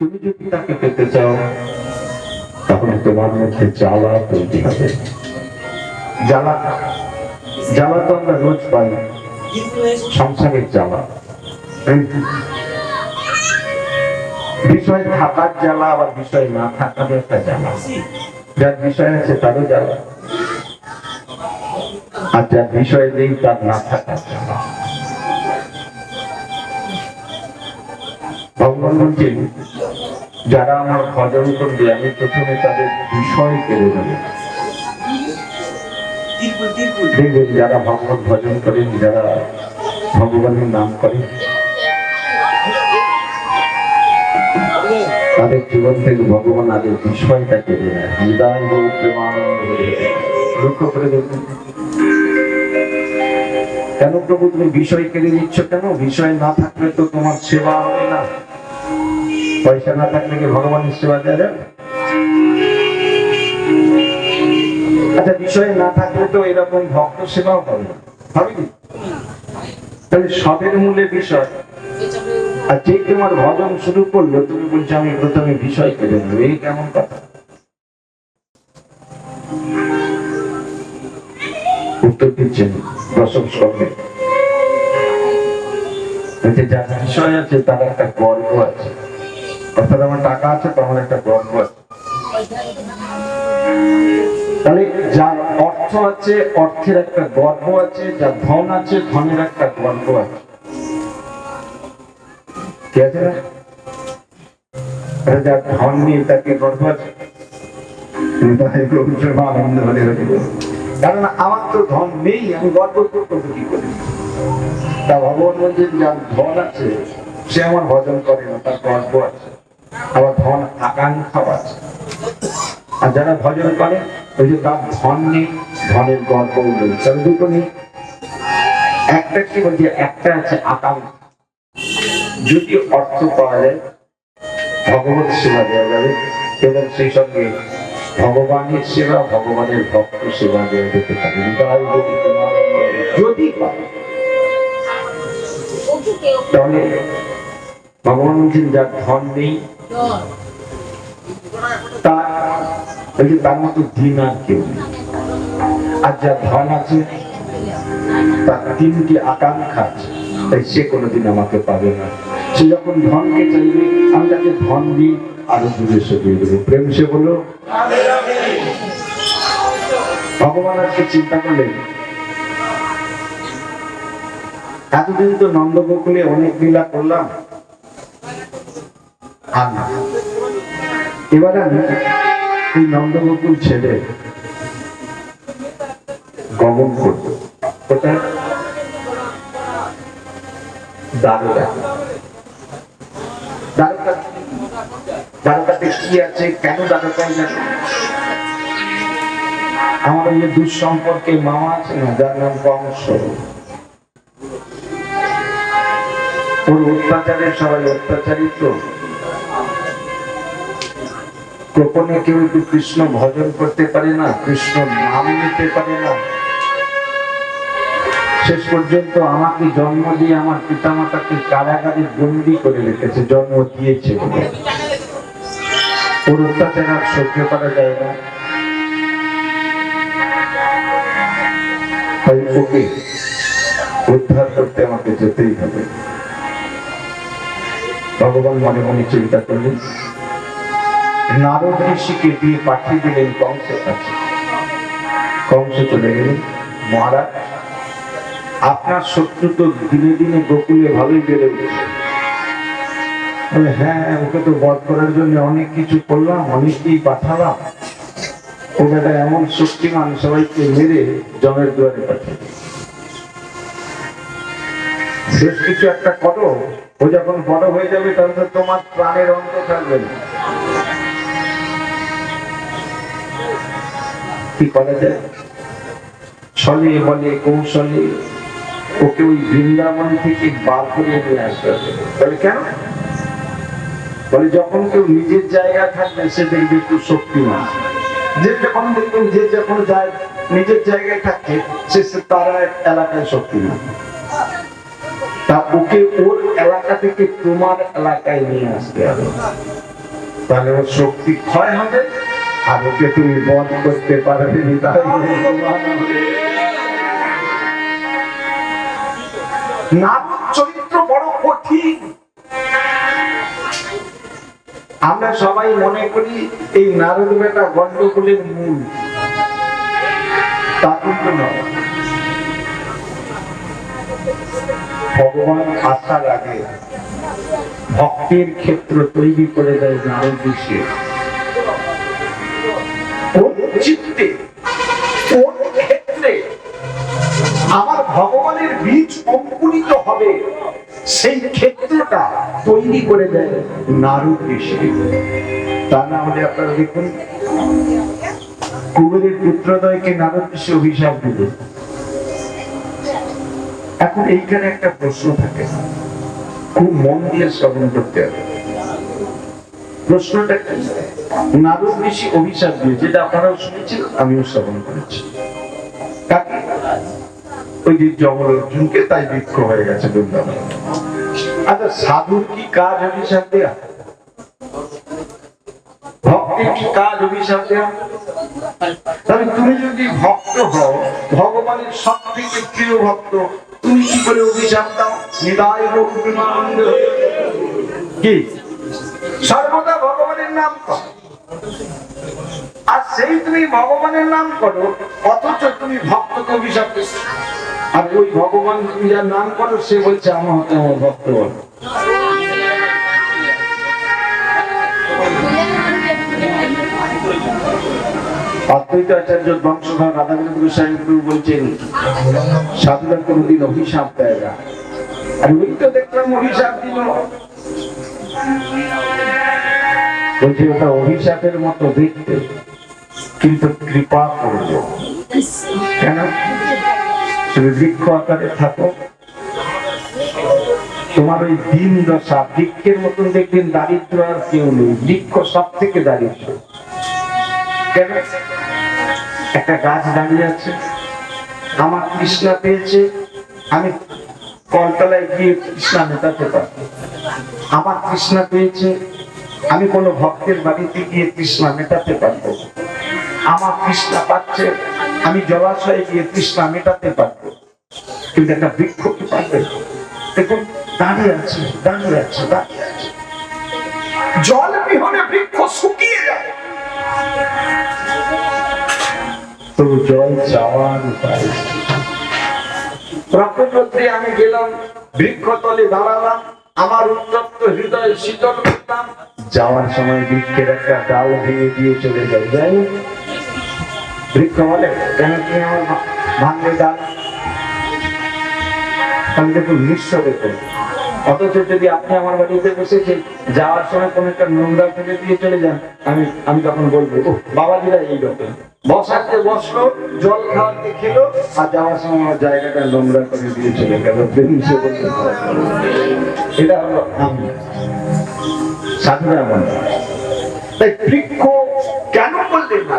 তুমি যদি তাকে পেতে চাও, তাহলে তোমার মধ্যে জ্বালা তৈরি হবে। জ্বালা জ্বালা তো আমরা রোজ পাই। সংসারের জ্বালা। বিষয় থাকার জ্বালা, আবার বিষয় না থাকারও একটা জ্বালা। যার বিষয় আছে তারও জ্বালা। আর যার বিষয় নেই, তার না থাকার জ্বালা। ভগবান বলছেন যারা আমার ভজন করবে, আমি প্রথমে তাদের বিষয় কেড়ে নেব। দেখবেন যারা ভগবান ভজন করেন, যারা ভগবানের নাম করেন, তাদের জীবন থেকে ভগবান আগে বিষয়টা কেড়ে নেয়। হৃদয় ও প্রেমানন্দ লক্ষ্য করে দেখুন। কেন প্রভু তুমি বিষয় কেড়ে নিচ্ছ কেন? বিষয় না থাকলে তো তোমার সেবা হবে না। পয়সা না থাকলে কি ভগবানের সেবা দেওয়া যাবে আচ্ছা বিষয় না থাকলে তো এরকম ভক্ত সেবাও হবে হবে কি? তাহলে সবের মূলে বিষয়। আর যে তোমার ভজন শুরু করল, তুমি বলছো, আমি প্রথমে বিষয় কেড়ে নেব। এই কেমন কথা? উত্তর দিচ্ছেন দশম শ্লোকে যার বিষয় আছে, তার একটা গর্ব আছে। অর্থাৎ আমার টাকা আছে, তো একটা গর্ব আছে। তাহলে যার অর্থ আছে, অর্থের একটা গর্ব আছে, যার ধন আছে, ধনের একটা গর্ব নেই, আমি গর্ব করব কি তা ভগবান যার ধন আছে, সে আমার ভজন করে না, তার গর্ব আছে। আবার ধন আকাঙ্ক্ষাও আছে। আর যারা ভজন করে, ওই যে তার ধন নেই, ধনের নেই। তাহলে দুটো নেই। একটা কি বলছি? একটা আছে আকাঙ্ক্ষা। যদি অর্থ পাওয়া যায়, ভগবত সেবা দেওয়া যাবে। এবং সেই সঙ্গে ভগবানের সেবা, ভগবানের ভক্ত সেবা দেওয়া যেতে পারে। যদি তাহলে ভগবান যার ধন নেই তার যে মতো দিন আর কেউ আর যার ধন আছে, তার তিনটি আকাঙ্ক্ষা তাই সে কোনোদিন আমাকে পাবে না। সে যখন ধনকে চাইবে, আমি তাকে ধন দিই আরও দূরে সরিয়ে দেবো। প্রেম সে বলো ভগবান আজকে চিন্তা করলেন এতদিন তো নন্দগোকুলে অনেক লীলা করলাম। না। এবার এই গমন ওই দুঃসম্পর্কে মামা আছে না? যার নাম কংস ওর অত্যাচারের সবাই অত্যাচারিত। গোপনে কেউ একটু কৃষ্ণ ভজন করতে পারে না, কৃষ্ণ নাম নিতে পারে না। শেষ পর্যন্ত আমাকে জন্ম দিয়ে আমার পিতামাতাকে কারাগারে বন্দি করে রেখেছে, জন্ম দিয়েছে। ওর অত্যাচার আর সহ্য করা যায় না। ওকে উদ্ধার করতে আমাকে যেতেই হবে। ভগবান মনে মনে চিন্তা করলেন। নারদ ঋষিকে দিয়ে পাঠিয়ে দিলেন কংসের কাছে। কংস চলে গেলেন, মহারাজ, আপনার শত্রু তো দিনে দিনে গোকুলে ভালোই বেড়ে উঠেছে। হ্যাঁ ওকে তো বধ করার জন্য অনেক কিছু করলাম, অনেককেই পাঠালাম। ও বেটা এমন শক্তিমান সবাইকে মেরে জমের দুয়ারে পাঠিয়ে। শেষ কিছু একটা করো, ও যখন বড় হয়ে যাবে তখন তো তোমার প্রাণের অন্ত থাকবে না। কি করা যায়? ছলে বলে কৌশলে ওকে ওই বৃন্দাবন থেকে বার করে নিয়ে আসতে হবে। কেন? বলে যখন কেউ নিজের জায়গায় থাকবে, সে দেখবে একটু শক্তিমান। যে যখন দেখবেন যে যখন যায়, নিজের জায়গায় থাকছে সে তার এলাকায় শক্তিমান। তা ওকে ওর এলাকা থেকে তোমার এলাকায় নিয়ে আসতে হবে। তাহলে ওর শক্তি ক্ষয় হবে। আর তুমি বধ করতে পারবে তাই। চরিত্র বড় কঠিন। আমরা সবাই মনে করি এই নারদ বেটা গন্ডগোলের মূল। তা কিন্তু নয়। ভগবান আসার আগে ভক্তের ক্ষেত্র তৈরি করে দেয় নারদ ঋষি কোন চিত্তে কোন ক্ষেত্রে আমার ভগবানের বীজ অঙ্কুরিত হবে। সেই ক্ষেত্রটা তৈরি করে দেয় নারদ ঋষি তা না হলে আপনারা দেখুন, কুবেরের পুত্রদয়কে নারদ ঋষি অভিশাপ দিল। এখন এইখানে একটা প্রশ্ন থাকে, খুব মন দিয়ে শ্রবণ করতে হবে। প্রশ্নটা নারদ ঋষি অভিশাপ দিয়ে, যেটা আপনারাও শুনেছেন, আমিও শ্রবণ করেছি। কাকে? ওই যে অর্জুনকে তাই বৃক্ষ হয়ে গেছে বৃন্দাবন। আচ্ছা সাধুর কি কাজ অভিশাপ দেয়া? তুমি যদি ভক্ত হও, ভগবানের সব থেকে প্রিয় ভক্ত, তুমি কি করে অভিশাপ দাও? নিদায় কি? নাম কর। আর সেই তুমি ভগবানের নাম করো, অথচ তুমি ভক্তকে অভিশাপ আর ওই ভগবান তুমি যার নাম করো, সে বলছে, আমার হাতে আমার ভক্ত বলো। অদ্বৈত আচার্য বংশধর রাধাবিনোদ গোস্বামী বলছেন সাধুরা কোনোদিন অভিশাপ দেয় না। আর ওই তো দেখলাম অভিশাপ দিল। বলছে, ওটা অভিশাপের মতো দেখতে, কিন্তু কৃপা করবে। কেন? তুমি বৃক্ষ আকারে থাকো। তোমার ওই দিন দশা, বৃক্ষের মতন দেখবেন দারিদ্র আর কেউ নেই। বৃক্ষ সব থেকে দারিদ্র। কেন? একটা গাছ দাঁড়িয়ে আছে, আমার কৃষ্ণা পেয়েছে, আমি কলতলায় গিয়ে কৃষ্ণা মেটাতে পারব। আমার কৃষ্ণা পেয়েছে আমি কোনো ভক্তের বাড়িতে গিয়ে তৃষ্ণা মেটাতে পারব। আমার তৃষ্ণা পাচ্ছে, আমি জলাশয়ে গিয়ে তৃষ্ণা মেটাতে পারব। কিন্তু একটা বৃক্ষ কি পারবে? দেখুন, দাঁড়িয়ে আছে দাঁড়িয়ে আছে দাঁড়িয়ে আছে। জল বিহনে বৃক্ষ শুকিয়ে যায়। জল চাওয়ার উপায় প্রকৃতি আমি গেলাম, বৃক্ষতলে দাঁড়ালাম। আমার উন্মুক্ত হৃদয় শীতল করতাম যাওয়ার সময় বৃক্ষের একটা ডাল ভেঙে দিয়ে চলে যাই যাই বৃক্ষ বলে, কেন কি আমার ভাঙলে ডাল? আমি দেখুন নিঃস্ব দেখুন অথচ যদি আপনি আমার বাড়িতে বসেছেন যাওয়ার সময় কোন একটা নোংরা ফেলে দিয়ে চলে যান, আমি আমি তখন বলব ও বাবাজিরা এই রকম বসাতে বসল, জল খাওয়াতে খেলো, আর যাওয়ার সময় আমার জায়গাটা নোংরা করে দিয়ে চলে গেল। এটা হলো আমি তাই বৃক্ষ কেন বললেন না?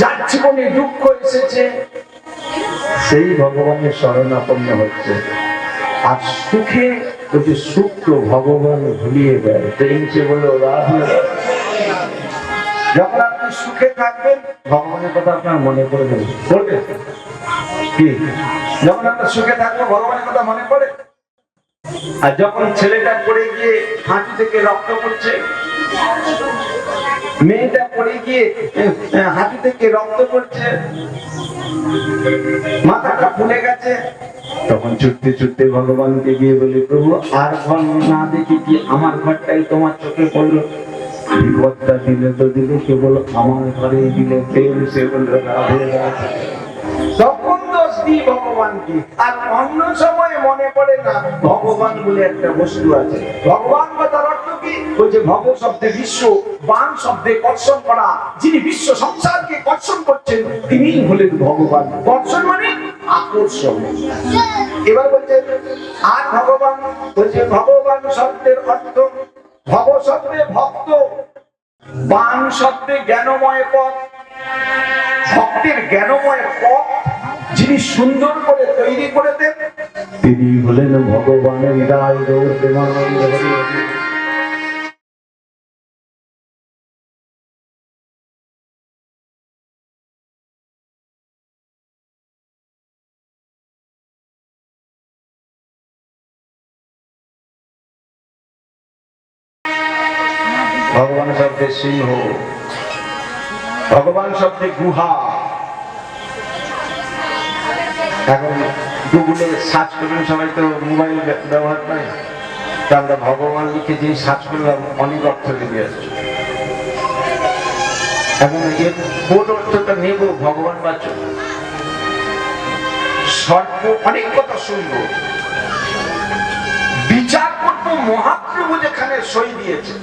যার জীবনে দুঃখ এসেছে, সেই ভগবানের শরণাপন্ন হচ্ছে। আর সুখে যদি সুখ ভগবান ভুলিয়ে দেয় প্রেম সে বলল রাধে যখন আপনি সুখে থাকবেন, ভগবানের কথা আপনার মনে পড়ে যাবে। পড়বে কি? যখন আপনার সুখে থাকবে ভগবানের কথা মনে পড়ে? আর যখন ছেলেটা পড়ে গিয়ে হাঁটু থেকে রক্ত পড়ছে মেয়েটা পড়ে গিয়ে হাঁটু থেকে রক্ত পড়ছে। মাথাটা ফুলে গেছে। তখন ছুটতে ছুটতে ভগবানকে গিয়ে বলি, প্রভু, আর ঘর না দেখি কি আমার ঘরটাই তোমার চোখে পড়ল? বিপদটা দিলে তো দিলে কেবল আমার ঘরে দিলে প্রেম, সে বলল তখন দোষ সত্যি ভগবানকে, আর অন্য সময় মনে পড়ে না, ভগবান বলে একটা বস্তু আছে। ভগবান কথার অর্থ যিনি মানে জ্ঞানময় ভক্তের জ্ঞানময় যিনি সুন্দর করে তৈরি করে দেন তিনি হলেন ভগবানের হৃদয় শব্দে সিংহ। ভগবান শব্দে গুহা। এখন গুগলে সার্চ করবেন, সবাই তো মোবাইল ব্যবহার করে। তা আমরা ভগবান লিখে যে সার্চ করলাম, অনেক অর্থ লেগে আসছে এখন এর কোন অর্থটা নেব ভগবান বাচক সর্ব অনেক কথা শুনব। বিচার করব মহাপ্রভু যেখানে সই দিয়েছে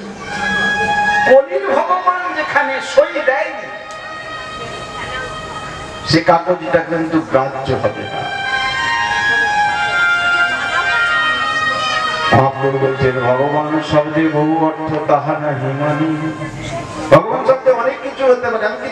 যেখানে সই দেয়নি। সে কাগজটা কিন্তু গ্রাহ্য হবে না। বলছেন, ভগবান শব্দে বহু অর্থ তাহা না হিমানি ভগবান শব্দে অনেক কিছু হতে পারে, আমি